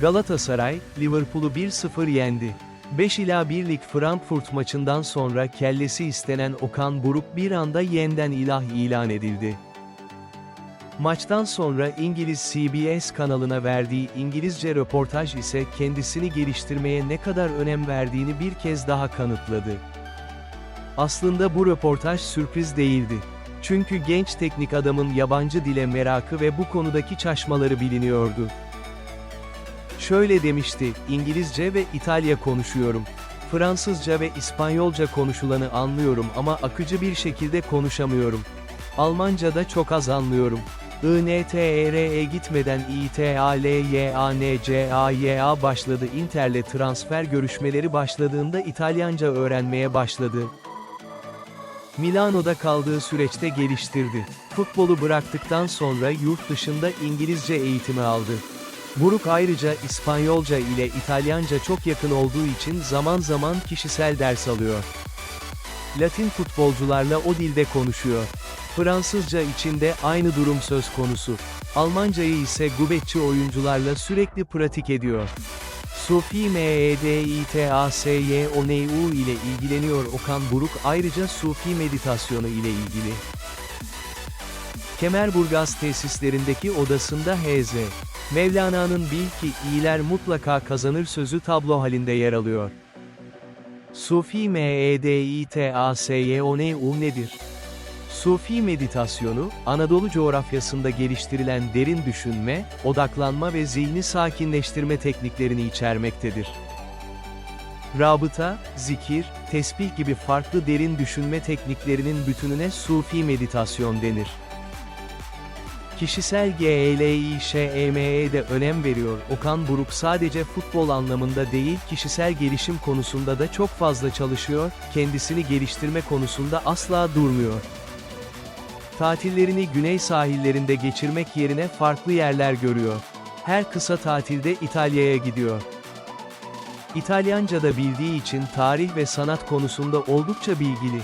Galatasaray, Liverpool'u 1-0 yendi. 5 ila 1'lik Frankfurt maçından sonra kellesi istenen Okan Buruk bir anda yeniden ilah ilan edildi. Maçtan sonra İngiliz CBS kanalına verdiği İngilizce röportaj ise kendisini geliştirmeye ne kadar önem verdiğini bir kez daha kanıtladı. Aslında bu röportaj sürpriz değildi. Çünkü genç teknik adamın yabancı dile merakı ve bu konudaki çaşmaları biliniyordu. Şöyle demişti, İngilizce ve İtalya konuşuyorum. Fransızca ve İspanyolca konuşulanı anlıyorum ama akıcı bir şekilde konuşamıyorum. Almanca da çok az anlıyorum. INTR'e gitmeden İTALYANCAYA başladı Inter'le transfer görüşmeleri başladığında İtalyanca öğrenmeye başladı. Milano'da kaldığı süreçte geliştirdi. Futbolu bıraktıktan sonra yurt dışında İngilizce eğitimi aldı. Buruk ayrıca İspanyolca ile İtalyanca çok yakın olduğu için zaman zaman kişisel ders alıyor. Latin futbolcularla o dilde konuşuyor. Fransızca için de aynı durum söz konusu. Almancayı ise gurbetçi oyuncularla sürekli pratik ediyor. Sufi E MEDİTASYONU ile ilgileniyor Okan Buruk ayrıca Sufi meditasyonu ile ilgili. Kemerburgaz tesislerindeki odasında H.Z. Mevlana'nın bil ki iyiler mutlaka kazanır sözü tablo halinde yer alıyor. Sufi E MEDİTASYONU nedir? Sufi meditasyonu, Anadolu coğrafyasında geliştirilen derin düşünme, odaklanma ve zihni sakinleştirme tekniklerini içermektedir. Rabıta, zikir, tesbih gibi farklı derin düşünme tekniklerinin bütününe Sufi meditasyon denir. Kişisel GLİŞEM'e de önem veriyor. Okan Buruk sadece futbol anlamında değil kişisel gelişim konusunda da çok fazla çalışıyor, kendisini geliştirme konusunda asla durmuyor. Tatillerini güney sahillerinde geçirmek yerine farklı yerler görüyor. Her kısa tatilde İtalya'ya gidiyor. İtalyanca da bildiği için tarih ve sanat konusunda oldukça bilgili.